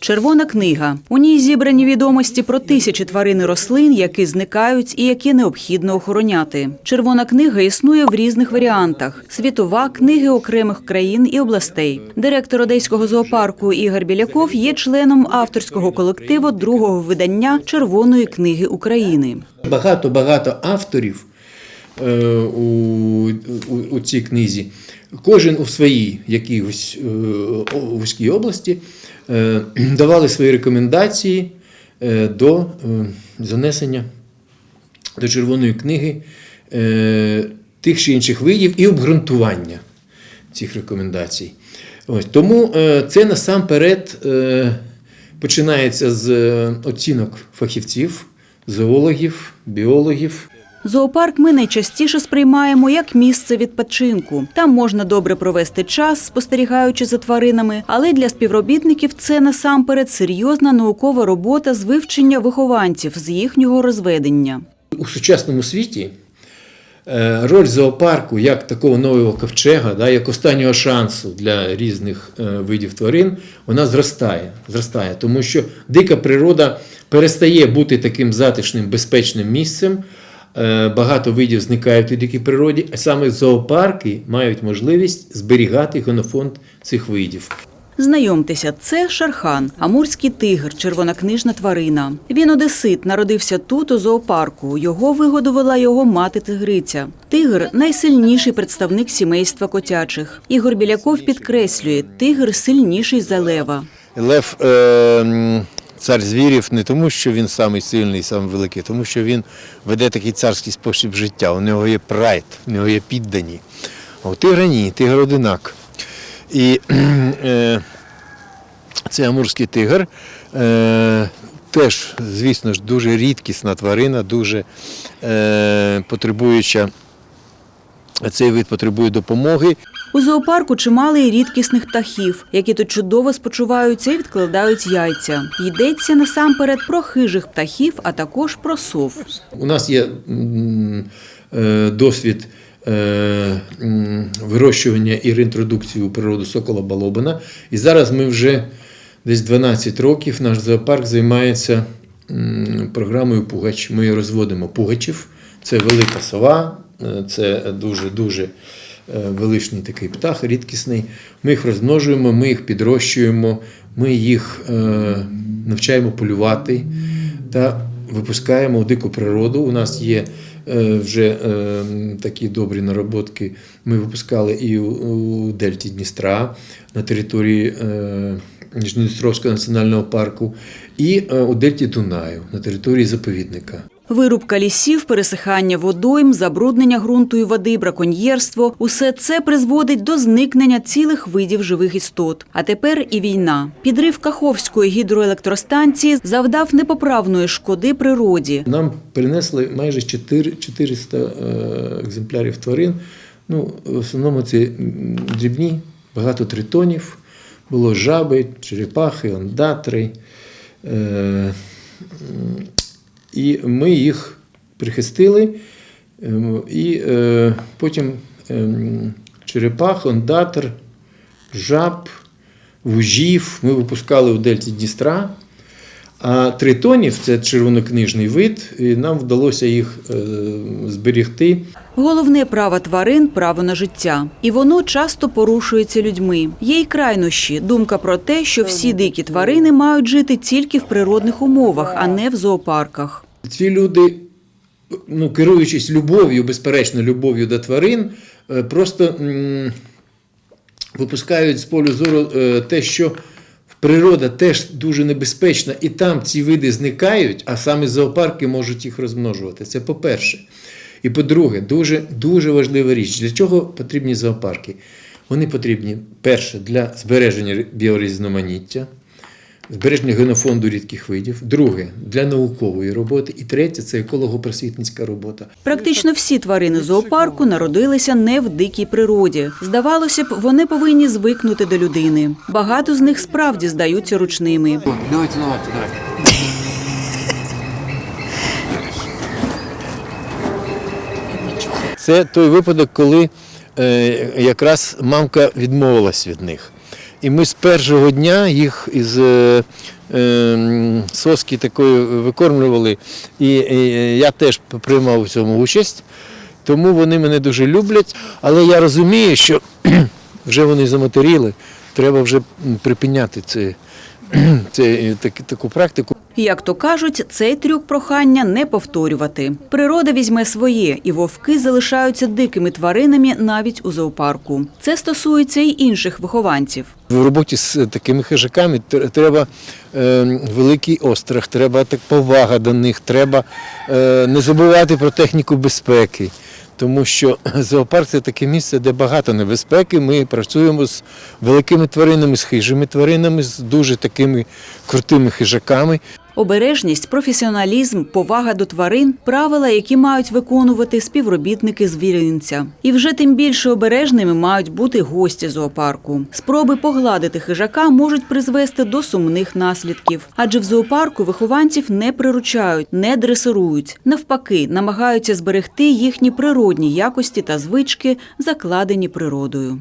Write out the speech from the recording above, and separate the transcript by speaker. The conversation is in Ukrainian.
Speaker 1: Червона книга. У ній зібрані відомості про тисячі тварин і рослин, які зникають і які необхідно охороняти. Червона книга існує в різних варіантах: світова, книги окремих країн і областей. Директор одеського зоопарку Ігор Біляков є членом авторського колективу другого видання Червоної книги України.
Speaker 2: Багато багато авторів у, у, у цій книзі. Кожен у своїй якійсь е, вузькій області е, давали свої рекомендації е, до е, занесення до червоної книги е, тих чи інших видів і обґрунтування цих рекомендацій. Ось, тому е, це насамперед е, починається з е, оцінок фахівців, зоологів, біологів.
Speaker 1: Зоопарк ми найчастіше сприймаємо як місце відпочинку. Там можна добре провести час, спостерігаючи за тваринами, але для співробітників це насамперед серйозна наукова робота з вивчення вихованців з їхнього розведення.
Speaker 2: У сучасному світі е, роль зоопарку як такого нового ковчега, да, як останнього шансу для різних е, видів тварин, вона зростає, зростає, тому що дика природа перестає бути таким затишним, безпечним місцем. Е, Багато видів зникають у дикій природі, а саме зоопарки мають можливість зберігати генофонд цих видів.
Speaker 1: Знайомтеся, це Шархан, амурський тигр, червонокнижна тварина. Він одесит, народився тут, у зоопарку. Його вигодувала його мати тигриця. Тигр найсильніший представник сімейства котячих. Ігор Біляков підкреслює, тигр сильніший за лева.
Speaker 3: Лев е, цар звірів не тому, що він самий сильний, самий великий, тому що він веде такий царський спосіб життя. У нього є прайд, у нього є піддані. А у тигра ні, тигр одинак. І е, цей амурський тигр е, теж, звісно ж, дуже рідкісна тварина, дуже е, потребуюча. Цей вид потребує допомоги.
Speaker 1: У зоопарку чимало і рідкісних птахів, які тут чудово спочуваються і відкладають яйця. Йдеться насамперед про хижих птахів, а також про сов.
Speaker 2: У нас є е, досвід е, вирощування і реінтродукції у природу сокола балобина. І зараз ми вже десь 12 років наш зоопарк займається програмою Пугач. Ми розводимо пугачів. Це велика сова, е, це дуже-дуже е, величний такий птах, рідкісний. Ми їх розмножуємо, ми їх підрощуємо, ми їх е, навчаємо полювати та випускаємо у дику природу. У нас є е, вже е, такі добрі нароботки. Ми випускали і у, Дельті Дністра на території е, Нижньодністровського національного парку, і е, у Дельті Дунаю на території заповідника.
Speaker 1: Вирубка лісів, пересихання водойм, забруднення ґрунту і води, браконьєрство – усе це призводить до зникнення цілих видів живих істот. А тепер і війна. Підрив Каховської гідроелектростанції завдав непоправної шкоди природі.
Speaker 2: Нам принесли майже 400 е, екземплярів тварин. Ну, в основному це дрібні, багато тритонів, було жаби, черепахи, ондатри. Е, І ми їх прихистили, ем, і е, потім ем, черепах, ондатр, жаб, вужів ми випускали у Дельті Дністра. А тритонів це червонокнижний вид, і нам вдалося їх е, зберігти.
Speaker 1: Головне право тварин – право на життя. І воно часто порушується людьми. Є й крайнощі – думка про те, що всі дикі тварини мають жити тільки в природних умовах, а не в зоопарках.
Speaker 2: Ці люди, ну, керуючись любов'ю, безперечно, любов'ю до тварин, е, просто м, випускають з полю зору е, те, що природа теж дуже небезпечна, і там ці види зникають, а саме зоопарки можуть їх розмножувати. Це по-перше. І по-друге, дуже, дуже важлива річ, для чого потрібні зоопарки? Вони потрібні, перше, для збереження біорізноманіття, збереження генофонду рідких видів, друге для наукової роботи, і третє це еколого-просвітницька робота.
Speaker 1: Практично всі тварини зоопарку народилися не в дикій природі. Здавалося б, вони повинні звикнути до людини. Багато з них справді здаються ручними.
Speaker 2: Давайте, давайте, давайте.
Speaker 3: Це той випадок, коли е, якраз мамка відмовилась від них.
Speaker 2: І ми з першого дня їх із е, е, соски такої викормлювали. І, я теж приймав у цьому участь, тому вони мене дуже люблять. Але я розумію, що вже вони заматеріли, треба вже припиняти це, це, е, так, таку практику.
Speaker 1: Як то кажуть, цей трюк прохання не повторювати. Природа візьме своє, і вовки залишаються дикими тваринами навіть у зоопарку. Це стосується й інших вихованців.
Speaker 2: В роботі з такими хижаками треба е, великий острах, треба так повага до них, треба е, не забувати про техніку безпеки. Тому що зоопарк це таке місце, де багато небезпеки. Ми працюємо з великими тваринами, з хижими тваринами, з дуже такими крутими хижаками.
Speaker 1: Обережність, професіоналізм, повага до тварин правила, які мають виконувати співробітники звіринця. І вже тим більше обережними мають бути гості зоопарку. Спроби погладити хижака можуть призвести до сумних наслідків, адже в зоопарку вихованців не приручають, не дресирують. Навпаки, намагаються зберегти їхні природні якості та звички, закладені природою.